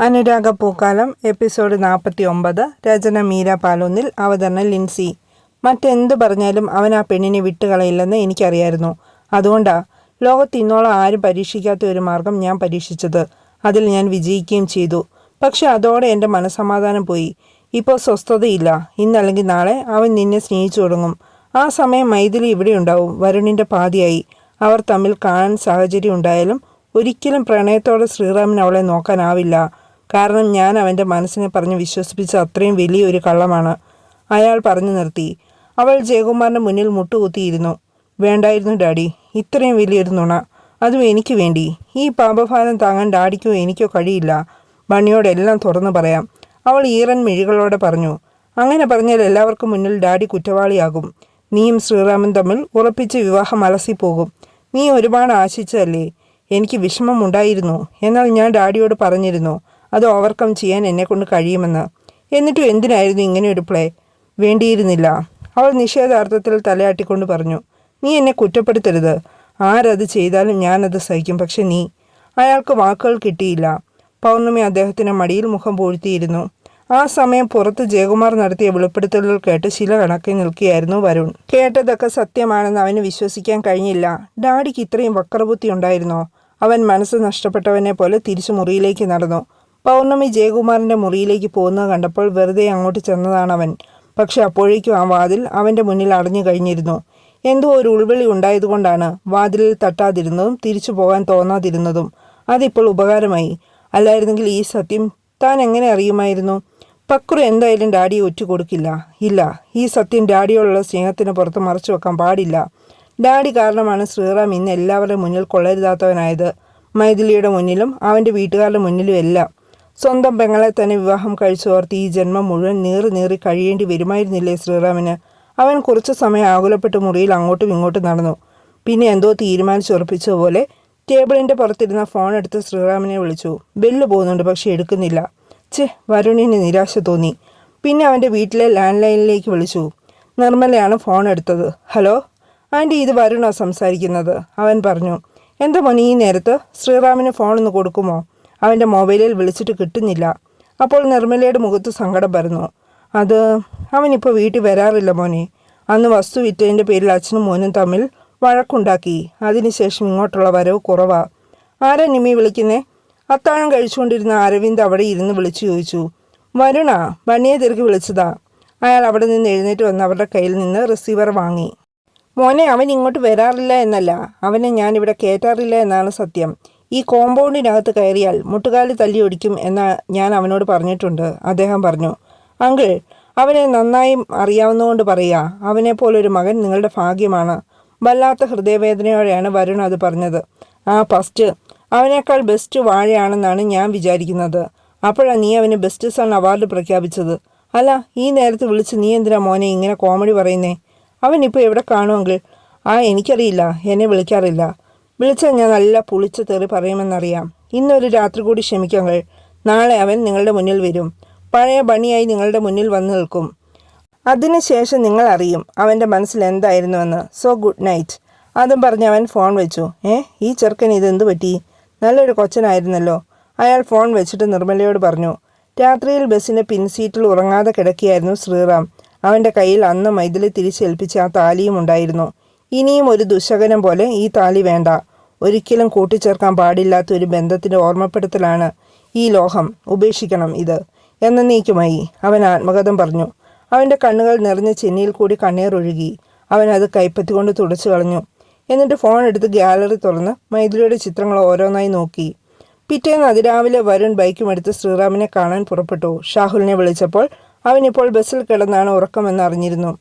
അനുരാഗ പൂക്കാലം episode നാൽപ്പത്തി ഒമ്പത് രചന മീര പാലൊന്നിൽ അവതരണം ലിൻസി. മറ്റെന്ത് പറഞ്ഞാലും അവൻ ആ പെണ്ണിനെ വിട്ടുകളയില്ലെന്ന് എനിക്കറിയായിരുന്നു. അതുകൊണ്ടാ ലോകത്ത് ഇന്നോളം ആരും പരീക്ഷിക്കാത്ത ഒരു മാർഗം ഞാൻ പരീക്ഷിച്ചത്. അതിൽ ഞാൻ വിജയിക്കുകയും ചെയ്തു. പക്ഷെ അതോടെ എന്റെ മനസമാധാനം പോയി. ഇപ്പോൾ സ്വസ്ഥതയില്ല. ഇന്നല്ലെങ്കിൽ നാളെ അവൻ നിന്നെ സ്നേഹിച്ചു തുടങ്ങും. ആ സമയം മൈഥിലി ഇവിടെ ഉണ്ടാവും. വരുണിന്റെ പാതിയായി. അവർ തമ്മിൽ കാണാൻ സാഹചര്യം ഉണ്ടായാലും ഒരിക്കലും പ്രണയത്തോടെ ശ്രീറാമിന് അവളെ നോക്കാനാവില്ല. കാരണം ഞാൻ അവന്റെ മനസ്സിനെ പറഞ്ഞ് വിശ്വസിപ്പിച്ച അത്രയും വലിയൊരു കള്ളമാണ്. അയാൾ പറഞ്ഞു നിർത്തി. അവൾ ജയകുമാറിന്റെ മുന്നിൽ മുട്ടുകുത്തിയിരുന്നു. വേണ്ടായിരുന്നു ഡാഡി. ഇത്രയും വലിയൊരു നുണ. അതും എനിക്ക് വേണ്ടി. ഈ പാപഭാരം താങ്ങാൻ ഡാഡിക്കോ എനിക്കോ കഴിയില്ല. ബണ്ണിയോടെല്ലാം തുറന്നു പറയാം. അവൾ ഈറൻ മിഴികളോടെ പറഞ്ഞു. അങ്ങനെ പറഞ്ഞാൽ എല്ലാവർക്കും മുന്നിൽ ഡാഡി കുറ്റവാളിയാകും. നീയും ശ്രീറാമും തമ്മിൽ ഉറപ്പിച്ച് വിവാഹം അലസിപ്പോകും നീ ഒരുപാട് ആശിച്ചതല്ലേ? എനിക്ക് വിഷമമുണ്ടായിരുന്നു എന്നാൽ ഞാൻ ഡാഡിയോട് പറഞ്ഞിരുന്നു. അത് ഓവർകം ചെയ്യാൻ എന്നെക്കൊണ്ട് കഴിയുമെന്ന്. എന്നിട്ടും എന്തിനായിരുന്നു ഇങ്ങനെ ഒരു പ്ലേ വേണ്ടിയിരുന്നില്ല. അവൾ നിഷേധാർത്ഥത്തിൽ തലയാട്ടിക്കൊണ്ട് പറഞ്ഞു നീ എന്നെ കുറ്റപ്പെടുത്തരുത്. ആരത് ചെയ്താലും ഞാനത് സഹിക്കും. പക്ഷെ നീ അയാൾക്ക് വാക്കുകൾ കിട്ടിയില്ല. പൗർണമി അദ്ദേഹത്തിന് മടിയിൽ മുഖം പൂഴ്ത്തിയിരുന്നു. ആ സമയം പുറത്ത് ജയകുമാർ നടത്തിയ വെളിപ്പെടുത്തലുകൾ കേട്ട് ശില കണക്കി നിൽക്കുകയായിരുന്നു വരുൺ. കേട്ടതൊക്കെ സത്യമാണെന്ന് അവന് വിശ്വസിക്കാൻ കഴിഞ്ഞില്ല. ഡാഡിക്ക് ഇത്രയും വക്രബുദ്ധി ഉണ്ടായിരുന്നോ? അവൻ മനസ്സ് നഷ്ടപ്പെട്ടവനെ പോലെ തിരിച്ചു മുറിയിലേക്ക് നടന്നു. പൗർണമി ജയകുമാറിന്റെ മുറിയിലേക്ക് പോകുന്നത് കണ്ടപ്പോൾ വെറുതെ അങ്ങോട്ട് ചെന്നതാണ് അവൻ പക്ഷെ അപ്പോഴേക്കും ആ വാതിൽ അവന്റെ മുന്നിൽ അടഞ്ഞു കഴിഞ്ഞിരുന്നു. എന്തോ ഒരു ഉൾവിളി ഉണ്ടായതുകൊണ്ടാണ് വാതിലിൽ തട്ടാതിരുന്നതും തിരിച്ചു പോകാൻ തോന്നാതിരുന്നതും. അതിപ്പോൾ ഉപകാരമായി. അല്ലായിരുന്നെങ്കിൽ ഈ സത്യം താൻ എങ്ങനെ അറിയുമായിരുന്നു? പക്രു എന്തായാലും ഡാഡിയെ ഒറ്റ കൊടുക്കില്ല ഇല്ല ഈ സത്യം ഡാഡിയോടുള്ള സ്നേഹത്തിന് പുറത്ത് മറച്ചു വെക്കാൻ പാടില്ല. ഡാഡി കാരണമാണ് ശ്രീറാം ഇന്ന് എല്ലാവരുടെ മുന്നിൽ കൊള്ളരുതാത്തവനായത്. മൈഥിലിയുടെ മുന്നിലും അവന്റെ വീട്ടുകാരുടെ മുന്നിലും എല്ലാം. സ്വന്തം പെങ്ങളെ തന്നെ വിവാഹം കഴിച്ചോർത്ത് ഈ ജന്മം മുഴുവൻ നീറി നീറി കഴിയേണ്ടി വരുമായിരുന്നില്ലേ ശ്രീറാമിന്? അവൻ കുറച്ചു സമയം ആകുലപ്പെട്ട് മുറിയിൽ അങ്ങോട്ടും ഇങ്ങോട്ടും നടന്നു. പിന്നെ എന്തോ തീരുമാനിച്ചുറപ്പിച്ചതുപോലെ ടേബിളിന്റെ പുറത്തിരുന്ന ഫോൺ എടുത്ത് ശ്രീറാമിനെ വിളിച്ചു. ബെല്ല് പോകുന്നുണ്ട് പക്ഷെ എടുക്കുന്നില്ല. ചെ വരുണിന് നിരാശ തോന്നി. പിന്നെ അവന്റെ വീട്ടിലെ ലാൻഡ് ലൈനിലേക്ക് വിളിച്ചു. നിർമ്മലയാണ് ഫോൺ എടുത്തത്. ഹലോ? ആന്റി ഇത് വരുണോ സംസാരിക്കുന്നത്. അവൻ പറഞ്ഞു എന്താ മോനി ഈ നേരത്ത്? ശ്രീറാമിന് ഫോണൊന്ന് കൊടുക്കുമോ? അവന്റെ മൊബൈലിൽ വിളിച്ചിട്ട് കിട്ടുന്നില്ല. അപ്പോൾ നിർമ്മലയുടെ മുഖത്ത് സങ്കടം പറഞ്ഞു അത് അവനിപ്പോൾ വീട്ടിൽ വരാറില്ല മോനെ. അന്ന് വസ്തു വിറ്റതിന്റെ പേരിൽ അച്ഛനും മോനും തമ്മിൽ വഴക്കുണ്ടാക്കി. അതിനുശേഷം ഇങ്ങോട്ടുള്ള വരവ് കുറവാ. ആരാ നിമ്മി വിളിക്കുന്നേ? അത്താഴം കഴിച്ചുകൊണ്ടിരുന്ന അരവിന്ദ് അവിടെ ഇരുന്ന് വിളിച്ചു ചോദിച്ചു. വരുണ ബണ്ണിയെ തിരക്കി വിളിച്ചതാ. അയാൾ അവിടെ നിന്ന് എഴുന്നേറ്റ് വന്ന് അവരുടെ കയ്യിൽ നിന്ന് റിസീവർ വാങ്ങി. മോനെ അവൻ ഇങ്ങോട്ട് വരാറില്ല എന്നല്ല. അവനെ ഞാൻ ഇവിടെ കയറ്റാറില്ല എന്നാണ് സത്യം. ഈ കോമ്പൗണ്ടിനകത്ത് കയറിയാൽ മുട്ടുകാലി തല്ലി ഒടിക്കും എന്ന് ഞാൻ അവനോട് പറഞ്ഞിട്ടുണ്ട്. അദ്ദേഹം പറഞ്ഞു അങ്കിൾ അവനെ നന്നായി അറിയാവുന്നതുകൊണ്ട് പറയുക. അവനെപ്പോലൊരു മകൻ നിങ്ങളുടെ ഭാഗ്യമാണ്. വല്ലാത്ത ഹൃദയവേദനയോടെയാണ് വരുൺ അത് പറഞ്ഞത്. ആ ഫസ്റ്റ് അവനേക്കാൾ ബെസ്റ്റ് വാഴയാണെന്നാണ് ഞാൻ വിചാരിക്കുന്നത്. അപ്പോഴാണ് നീ അവന് ബെസ്റ്റ് സൺ അവാർഡ് പ്രഖ്യാപിച്ചത്. അല്ല ഈ നേരത്ത് വിളിച്ച് നീ എന്തിനാ മോനെ ഇങ്ങനെ കോമഡി പറയുന്നേ? അവൻ എവിടെ കാണുമെങ്കിൽ ആ എനിക്കറിയില്ല. എന്നെ വിളിക്കാറില്ല. വിളിച്ചാൽ ഞാൻ നല്ല പുളിച്ച് തെറി പറയുമെന്നറിയാം. ഇന്നൊരു രാത്രി കൂടി ക്ഷമിക്കങ്ങൾ നാളെ അവൻ നിങ്ങളുടെ മുന്നിൽ വരും. പഴയ പണിയായി നിങ്ങളുടെ മുന്നിൽ വന്നു നിൽക്കും. അതിനുശേഷം നിങ്ങൾ അറിയും അവന്റെ മനസ്സിൽ എന്തായിരുന്നുവെന്ന്. സോ ഗുഡ് നൈറ്റ് അതും പറഞ്ഞ് അവൻ ഫോൺ വെച്ചു. ഏ ഈ ചെറുക്കൻ ഇതെന്ത് പറ്റി? നല്ലൊരു കൊച്ചനായിരുന്നല്ലോ. അയാൾ ഫോൺ വെച്ചിട്ട് നിർമ്മലയോട് പറഞ്ഞു. രാത്രിയിൽ ബസ്സിന്റെ പിൻസീറ്റിൽ ഉറങ്ങാതെ കിടക്കുകയായിരുന്നു ശ്രീറാം. അവന്റെ കയ്യിൽ അന്ന് മൈഥിലി തിരിച്ചേൽപ്പിച്ച ആ താലിയും ഉണ്ടായിരുന്നു. ഇനിയും ഒരു ദുശകനം പോലെ ഈ താലി വേണ്ട. ഒരിക്കലും കൂട്ടിച്ചേർക്കാൻ പാടില്ലാത്ത ഒരു ബന്ധത്തിന്റെ ഓർമ്മപ്പെടുത്തലാണ് ഈ ലോഹം. ഉപേക്ഷിക്കണം ഇത്. എന്നേക്കുമായി അവൻ ആത്മകഥം പറഞ്ഞു. അവന്റെ കണ്ണുകൾ നിറഞ്ഞ ചെന്നിയിൽ കൂടി കണ്ണീറൊഴുകി അവൻ അത് കൈപ്പത്തിക്കൊണ്ട് തുടച്ചു കളഞ്ഞു. എന്നിട്ട് ഫോൺ എടുത്ത് ഗ്യാലറി തുറന്ന് മൈഥിലിയുടെ ചിത്രങ്ങൾ ഓരോന്നായി നോക്കി. പിറ്റേന്ന് അതിരാവിലെ വരുൺ ബൈക്കും എടുത്ത് ശ്രീറാമിനെ കാണാൻ പുറപ്പെട്ടു. ഷാഹുലിനെ വിളിച്ചപ്പോൾ അവനിപ്പോൾ ബസ്സിൽ കിടന്നാണ് ഉറക്കമെന്ന് അറിഞ്ഞിരുന്നു.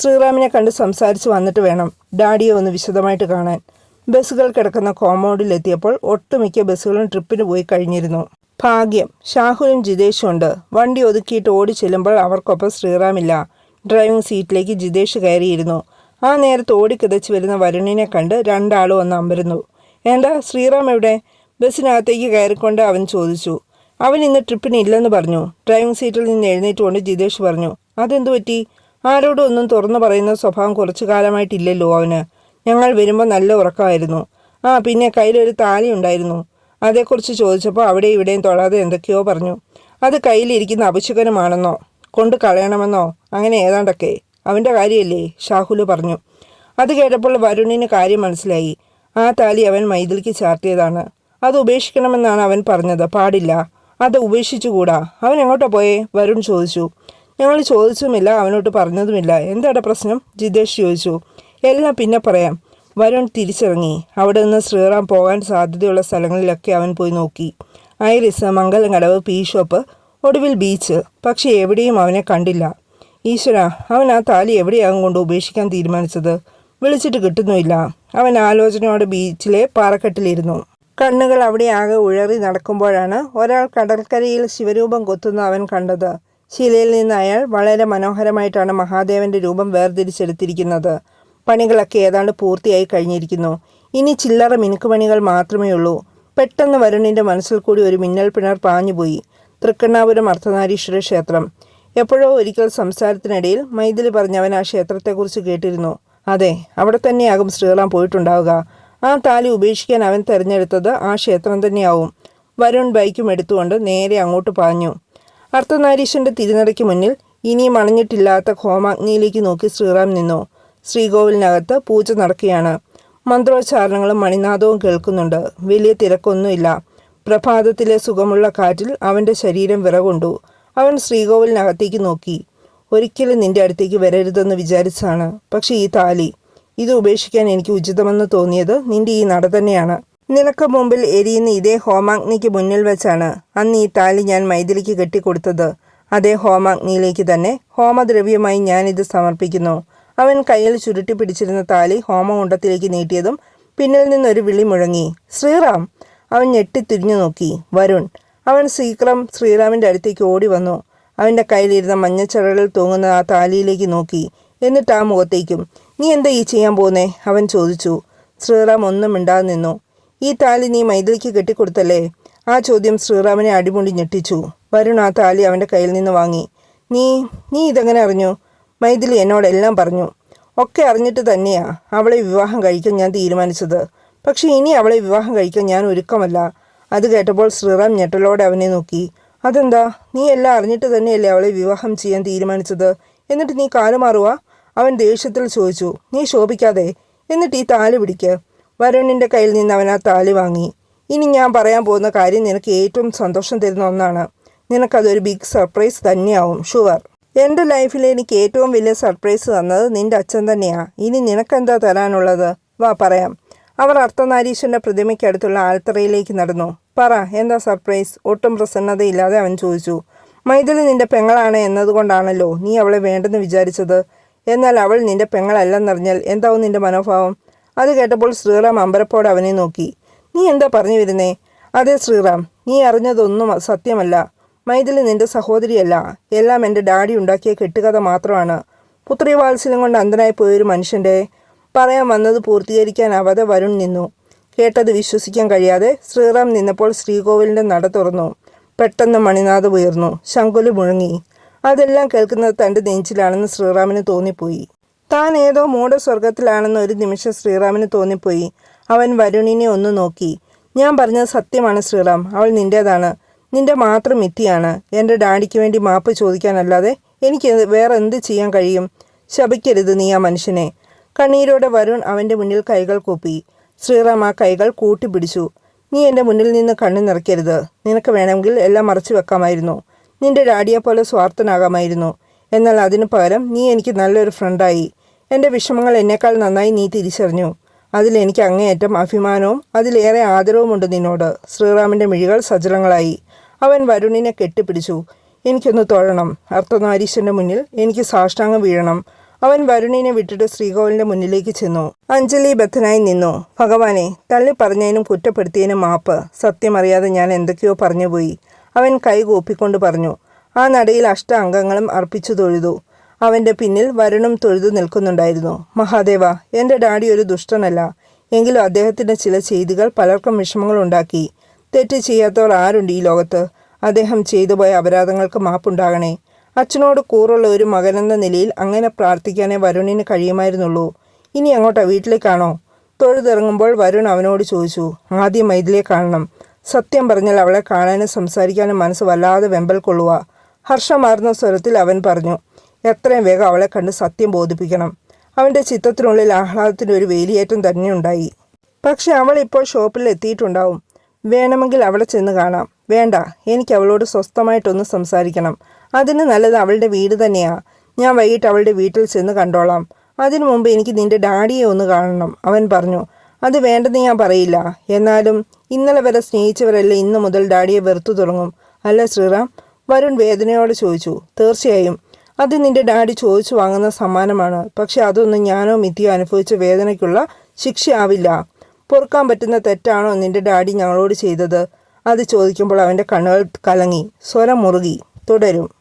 ശ്രീറാമിനെ കണ്ട് സംസാരിച്ച് വന്നിട്ട് വേണം ഡാഡിയെ ഒന്ന് വിശദമായിട്ട് കാണാൻ. ബസ്സുകൾ കിടക്കുന്ന കോമ്പൗണ്ടിലെത്തിയപ്പോൾ ഒട്ടുമിക്ക ബസ്സുകളും ട്രിപ്പിന് പോയി കഴിഞ്ഞിരുന്നു. ഭാഗ്യം ഷാഹുലും ജിതേഷും ഉണ്ട്. വണ്ടി ഒതുക്കിയിട്ട് ഓടി ചെല്ലുമ്പോൾ അവർക്കൊപ്പം ശ്രീറാമില്ല. ഡ്രൈവിംഗ് സീറ്റിലേക്ക് ജിതേഷ് കയറിയിരുന്നു. ആ നേരത്ത് ഓടിക്കിതച്ച് വരുന്ന വരുണിനെ കണ്ട് രണ്ടാളും ഒന്ന് അമ്പരുന്നു. എന്താ ശ്രീറാം എവിടെ? ബസ്സിനകത്തേക്ക് കയറിക്കൊണ്ട് അവൻ ചോദിച്ചു. അവൻ ഇന്ന് ട്രിപ്പിന് ഇല്ലെന്ന് പറഞ്ഞു. ഡ്രൈവിംഗ് സീറ്റിൽ നിന്ന് എഴുന്നേറ്റുകൊണ്ട് ജിതേഷ് പറഞ്ഞു. അതെന്തു പറ്റി? ആരോടും ഒന്നും തുറന്നു പറയുന്ന സ്വഭാവം കുറച്ചു കാലമായിട്ടില്ലല്ലോ അവന്. ഞങ്ങൾ വരുമ്പോൾ നല്ല ഉറക്കമായിരുന്നു. ആ പിന്നെ കയ്യിലൊരു താലി ഉണ്ടായിരുന്നു. അതേക്കുറിച്ച് ചോദിച്ചപ്പോൾ അവിടെ ഇവിടെയും തൊഴാതെ എന്തൊക്കെയോ പറഞ്ഞു. അത് കയ്യിലിരിക്കുന്ന അപശുകനമാണെന്നോ കൊണ്ട് കളയണമെന്നോ അങ്ങനെ ഏതാണ്ടൊക്കെ. അവന്റെ കാര്യമല്ലേ ഷാഹുൽ പറഞ്ഞു. അത് കേട്ടപ്പോൾ വരുണിന് കാര്യം മനസ്സിലായി. ആ താലി അവൻ മൈതിലിക്ക് ചാർത്തിയതാണ്. അത് ഉപേക്ഷിക്കണമെന്നാണ് അവൻ പറഞ്ഞത്. പാടില്ല. അത് ഉപേക്ഷിച്ചുകൂടാ. അവൻ എങ്ങോട്ടാ പോയേ? വരുൺ ചോദിച്ചു. ഞങ്ങൾ ചോദിച്ചുമില്ല അവനോട്ട് പറഞ്ഞതുമില്ല. എന്താണ് പ്രശ്നം? ജിതേഷ് ചോദിച്ചു. എല്ലാം പിന്നെ പറയാം. വരുൺ തിരിച്ചിറങ്ങി. അവിടെ നിന്ന് ശ്രീറാം പോകാൻ സാധ്യതയുള്ള സ്ഥലങ്ങളിലൊക്കെ അവൻ പോയി നോക്കി. ഐറിസ് മംഗലങ്കടവ് പീ ഷോപ്പ് ഒടുവിൽ ബീച്ച്. പക്ഷേ എവിടെയും അവനെ കണ്ടില്ല. ഈശ്വര അവൻ ആ താലി എവിടെയാകും കൊണ്ട് ഉപേക്ഷിക്കാൻ തീരുമാനിച്ചത്? വിളിച്ചിട്ട് കിട്ടുന്നുമില്ല. അവൻ ആലോചനയോടെ ബീച്ചിലെ പാറക്കെട്ടിലിരുന്നു. കണ്ണുകൾ അവിടെ ആകെ ഉഴറി നടക്കുമ്പോഴാണ് ഒരാൾ കടൽക്കരയിൽ ശിവരൂപം കൊത്തുന്ന അവൻ കണ്ടത്. ശിലയിൽ നിന്ന് അയാൾ വളരെ മനോഹരമായിട്ടാണ് മഹാദേവന്റെ രൂപം വേർതിരിച്ചെടുത്തിരിക്കുന്നത്. പണികളൊക്കെ ഏതാണ്ട് പൂർത്തിയായി കഴിഞ്ഞിരിക്കുന്നു. ഇനി ചില്ലറ മിനുക്കുപണികൾ മാത്രമേ ഉള്ളൂ. പെട്ടെന്ന് വരുണിന്റെ മനസ്സിൽ കൂടി ഒരു മിന്നൽ പിണർ പാഞ്ഞുപോയി. തൃക്കണ്ണാപുരം അർദ്ധനാരീശ്വര ക്ഷേത്രം. എപ്പോഴോ ഒരിക്കൽ സംസാരത്തിനിടയിൽ മൈഥിലി പറഞ്ഞവൻ ആ ക്ഷേത്രത്തെക്കുറിച്ച് കേട്ടിരുന്നു. അതെ അവിടെ തന്നെയാകും ശ്രീറാം പോയിട്ടുണ്ടാവുക. ആ താലി ഉപേക്ഷിക്കാൻ അവൻ തിരഞ്ഞെടുത്തത് ആ ക്ഷേത്രം തന്നെയാവും. വരുൺ ബൈക്കും എടുത്തുകൊണ്ട് നേരെ അങ്ങോട്ട് പാഞ്ഞു. അർദ്ധനാരീശ്വരന്റെ തിരുനടയ്ക്ക് മുന്നിൽ ഇനിയും അണഞ്ഞിട്ടില്ലാത്ത ഹോമാഗ്നിയിലേക്ക് നോക്കി ശ്രീറാം നിന്നു. ശ്രീകോവിലിനകത്ത് പൂജ നടക്കുകയാണ്. മന്ത്രോച്ചാരണങ്ങളും മണിനാദവും കേൾക്കുന്നുണ്ട്. വലിയ തിരക്കൊന്നുമില്ല. പ്രഭാതത്തിലെ സുഖമുള്ള കാറ്റിൽ അവന്റെ ശരീരം വിറകൊണ്ടു. അവൻ ശ്രീകോവിലിനകത്തേക്ക് നോക്കി. ഒരിക്കലും നിന്റെ അടുത്തേക്ക് വരരുതെന്ന് വിചാരിച്ചാണ് പക്ഷേ ഈ താലി ഇത് ഉപേക്ഷിക്കാൻ എനിക്ക് ഉചിതമെന്ന് തോന്നിയത് നിന്റെ ഈ നട തന്നെയാണ്. നിനക്ക് മുമ്പിൽ എരിയുന്ന ഇതേ ഹോമാഗ്നിക്ക് മുന്നിൽ വെച്ചാണ് അന്ന് ഈ താലി ഞാൻ മൈഥിലിക്ക് കെട്ടിക്കൊടുത്തത്. അതേ ഹോമാഗ്നിയിലേക്ക് തന്നെ ഹോമദ്രവ്യമായി ഞാൻ ഇത് സമർപ്പിക്കുന്നു. അവൻ കയ്യിൽ ചുരുട്ടി പിടിച്ചിരുന്ന താലി ഹോമകുണ്ടത്തിലേക്ക് നീട്ടിയതും പിന്നിൽ നിന്നൊരു വിളി മുഴങ്ങി. ശ്രീറാം! അവൻ ഞെട്ടിത്തിരിഞ്ഞു നോക്കി. വരുൺ! അവൻ സീക്രം ശ്രീറാമിന്റെ അടുത്തേക്ക് ഓടി വന്നു. അവന്റെ കയ്യിലിരുന്ന മഞ്ഞച്ചടലിൽ തൂങ്ങുന്ന ആ താലിയിലേക്ക് നോക്കി. എന്നിട്ട് ആ മുഖത്തേക്കും നീ എന്താ ഈ ചെയ്യാൻ പോകുന്നേ? അവൻ ചോദിച്ചു. ശ്രീറാം ഒന്നും മിണ്ടാതെ നിന്നു. ഈ താലി നീ മൈഥിലിക്ക് കെട്ടിക്കൊടുത്തല്ലേ? ആ ചോദ്യം ശ്രീറാമിനെ അടിമുടി ഞെട്ടിച്ചു. വരുൺ ആ താലി അവന്റെ കയ്യിൽ നിന്ന് വാങ്ങി. നീ നീ ഇതെങ്ങനെ അറിഞ്ഞു? മൈഥിലി എന്നോടെല്ലാം പറഞ്ഞു. ഒക്കെ അറിഞ്ഞിട്ട് തന്നെയാ അവളെ വിവാഹം കഴിക്കാൻ ഞാൻ തീരുമാനിച്ചത്. പക്ഷേ ഇനി അവളെ വിവാഹം കഴിക്കാൻ ഞാൻ ഒരുക്കമല്ല. അത് കേട്ടപ്പോൾ ശ്രീറാം ഞെട്ടലോടെ അവനെ നോക്കി. അതെന്താ? നീ എല്ലാം അറിഞ്ഞിട്ട് തന്നെയല്ലേ അവളെ വിവാഹം ചെയ്യാൻ തീരുമാനിച്ചത്? എന്നിട്ട് നീ കാലുമാറുവാ? അവൻ ദേഷ്യത്തിൽ ചോദിച്ചു. നീ ശോഭിക്കാതെ. എന്നിട്ട് ഈ താൽ പിടിക്ക്. വരുണിന്റെ കയ്യിൽ നിന്ന് അവൻ ആ താലി വാങ്ങി. ഇനി ഞാൻ പറയാൻ പോകുന്ന കാര്യം നിനക്ക് ഏറ്റവും സന്തോഷം തരുന്ന ഒന്നാണ്. നിനക്കതൊരു ബിഗ് സർപ്രൈസ് തന്നെയാവും ഷുവർ എന്റെ ലൈഫിൽ എനിക്ക് ഏറ്റവും വലിയ സർപ്രൈസ് തന്നത് നിന്റെ അച്ഛൻ തന്നെയാണ് ഇനി നിനക്കെന്താ തരാനുള്ളത്? വാ പറയാം. അവർ അർത്ഥനാരീശ്വരന്റെ പ്രതിമയ്ക്കടുത്തുള്ള ആൽത്തറയിലേക്ക് നടന്നു. പറ എന്താ സർപ്രൈസ് ഒട്ടും പ്രസന്നതയില്ലാതെ അവൻ ചോദിച്ചു. മൈഥിലി നിന്റെ പെങ്ങളാണ് എന്നതുകൊണ്ടാണല്ലോ നീ അവളെ വേണ്ടെന്ന് വിചാരിച്ചത്. എന്നാൽ അവൾ നിന്റെ പെങ്ങളല്ലെന്നറിഞ്ഞാൽ എന്താവും നിന്റെ മനോഭാവം? അത് കേട്ടപ്പോൾ ശ്രീറാം അമ്പരപ്പോടെ അവനെ നോക്കി. നീ എന്താ പറഞ്ഞു വരുന്നേ? അതെ ശ്രീറാം നീ അറിഞ്ഞതൊന്നും സത്യമല്ല. മൈഥിലി നിന്റെ സഹോദരിയല്ല. എല്ലാം എന്റെ ഡാഡി ഉണ്ടാക്കിയ കെട്ടുകഥ മാത്രമാണ്. പുത്രിവാത്സല്യം കൊണ്ട് അന്ധനായി പോയൊരു മനുഷ്യന്റെ പറയാൻ വന്നത് പൂർത്തീകരിക്കാനാവാതെ വരുൺ നിന്നു. കേട്ടത് വിശ്വസിക്കാൻ കഴിയാതെ ശ്രീറാം നിന്നപ്പോൾ ശ്രീകോവിലിന്റെ നട തുറന്നു. പെട്ടെന്ന് മണിനാഥ് ഉയർന്നു. ശങ്കുലി മുഴങ്ങി. അതെല്ലാം കേൾക്കുന്നത് തന്റെ നെഞ്ചിലാണെന്ന് ശ്രീറാമിന് തോന്നിപ്പോയി. താൻ ഏതോ മൂട സ്വർഗത്തിലാണെന്ന് ഒരു നിമിഷം ശ്രീറാമിന് തോന്നിപ്പോയി. അവൻ വരുണിനെ ഒന്ന് നോക്കി. ഞാൻ പറഞ്ഞത് സത്യമാണ് ശ്രീറാം. അവൾ നിന്റേതാണ്. നിന്റെ മാത്രം മിത്തിയാണ് എന്റെ ഡാഡിക്ക് വേണ്ടി മാപ്പ് ചോദിക്കാനല്ലാതെ എനിക്ക് വേറെ എന്ത് ചെയ്യാൻ കഴിയും? ശപിക്കരുത് നീ ആ മനുഷ്യനെ. കണ്ണീരോടെ വരുൺ അവന്റെ മുന്നിൽ കൈകൾ കൂപ്പി. ശ്രീറാം ആ കൈകൾ കൂട്ടിപ്പിടിച്ചു. നീ എന്റെ മുന്നിൽ നിന്ന് കണ്ണു നിറയ്ക്കരുത്. നിനക്ക് വേണമെങ്കിൽ എല്ലാം മറച്ചു വെക്കാമായിരുന്നു. നിന്റെ ഡാഡിയെ പോലെ സ്വാർത്ഥനാകാമായിരുന്നു. എന്നാൽ അതിനു പകരം നീ എനിക്ക് നല്ലൊരു ഫ്രണ്ടായി എന്റെ വിഷമങ്ങൾ എന്നേക്കാൾ നന്നായി നീ തിരിച്ചറിഞ്ഞു. അതിൽ എനിക്ക് അങ്ങേയറ്റം അഭിമാനവും അതിലേറെ ആദരവുമുണ്ട് നിന്നോട്. ശ്രീറാമിന്റെ മിഴികൾ സജലങ്ങളായി അവൻ വരുണിനെ കെട്ടിപ്പിടിച്ചു. എനിക്കൊന്ന് തൊഴണം. അർത്ഥനാരീശന്റെ മുന്നിൽ എനിക്ക് സാഷ്ടാംഗം വീഴണം. അവൻ വരുണിനെ വിട്ടിട്ട് ശ്രീകോവിലിന്റെ മുന്നിലേക്ക് ചെന്നു. അഞ്ജലി ബദ്ധനായി നിന്നു. ഭഗവാനെ തള്ളി പറഞ്ഞതിനും കുറ്റപ്പെടുത്തിയതിനും മാപ്പ്. സത്യമറിയാതെ ഞാൻ എന്തൊക്കെയോ പറഞ്ഞുപോയി. അവൻ കൈകൂപ്പിക്കൊണ്ട് പറഞ്ഞു. ആ നടയിൽ അഷ്ട അംഗങ്ങളും അർപ്പിച്ചു തൊഴുതു. അവന്റെ പിന്നിൽ വരുണും തൊഴുതു നിൽക്കുന്നുണ്ടായിരുന്നു. മഹാദേവ എന്റെ ഡാഡി ഒരു ദുഷ്ടനല്ല. എങ്കിലും അദ്ദേഹത്തിന്റെ ചില ചെയ്തികൾ പലർക്കും വിഷമങ്ങൾ ഉണ്ടാക്കി. തെറ്റ് ചെയ്യാത്തവർ ആരുണ്ട് ഈ ലോകത്ത്? അദ്ദേഹം ചെയ്തു പോയ അപരാധങ്ങൾക്ക് മാപ്പുണ്ടാകണേ. അച്ഛനോട് കൂറുള്ള ഒരു മകനെന്ന നിലയിൽ അങ്ങനെ പ്രാർത്ഥിക്കാനേ വരുണിന് കഴിയുമായിരുന്നുള്ളൂ. ഇനി അങ്ങോട്ടാ വീട്ടിലേക്കാണോ? തൊഴുതിറങ്ങുമ്പോൾ വരുൺ അവനോട് ചോദിച്ചു ആദ്യം മൈഥിലിയെ കാണണം. സത്യം പറഞ്ഞാൽ അവളെ കാണാനും സംസാരിക്കാനും മനസ്സ് വല്ലാതെ വെമ്പൽ കൊള്ളുക ഹർഷമാർന്ന സ്വരത്തിൽ അവൻ പറഞ്ഞു എത്രയും വേഗം അവളെ കണ്ട് സത്യം ബോധിപ്പിക്കണം. അവന്റെ ചിത്രത്തിനുള്ളിൽ ആഹ്ലാദത്തിന് ഒരു വേലിയേറ്റം തന്നെയുണ്ടായി പക്ഷെ അവൾ ഇപ്പോൾ ഷോപ്പിൽ എത്തിയിട്ടുണ്ടാവും. വേണമെങ്കിൽ അവളെ ചെന്ന് കാണാം. വേണ്ട എനിക്ക് അവളോട് സ്വസ്ഥമായിട്ടൊന്ന് സംസാരിക്കണം. അതിന് നല്ലത് അവളുടെ വീട് തന്നെയാണ് ഞാൻ വൈകിട്ട് അവളുടെ വീട്ടിൽ ചെന്ന് കണ്ടോളാം. അതിനു മുമ്പ് എനിക്ക് നിന്റെ ഡാഡിയെ ഒന്ന് കാണണം അവൻ പറഞ്ഞു. അത് വേണ്ടെന്ന് ഞാൻ പറയില്ല. എന്നാലും ഇന്നലെ വരെ സ്നേഹിച്ചവരെല്ലാം ഇന്നു മുതൽ ഡാഡിയെ വെറുത്തു തുടങ്ങും. അല്ല ശ്രീറാം? വരുൺ വേദനയോടെ ചോദിച്ചു. തീർച്ചയായും. അത് നിന്റെ ഡാഡി ചോദിച്ചു വാങ്ങുന്ന സമ്മാനമാണ്. പക്ഷെ അതൊന്നും ഞാനോ മിഥിയോ അനുഭവിച്ച വേദനയ്ക്കുള്ള ശിക്ഷയാവില്ല. പൊറുക്കാൻ പറ്റുന്ന തെറ്റാണോ നിന്റെ ഡാഡി ഞങ്ങളോട് ചെയ്തത്? അത് ചോദിക്കുമ്പോൾ അവന്റെ കണ്ണുകൾ കലങ്ങി. സ്വരം മുറുകി. തുടരും.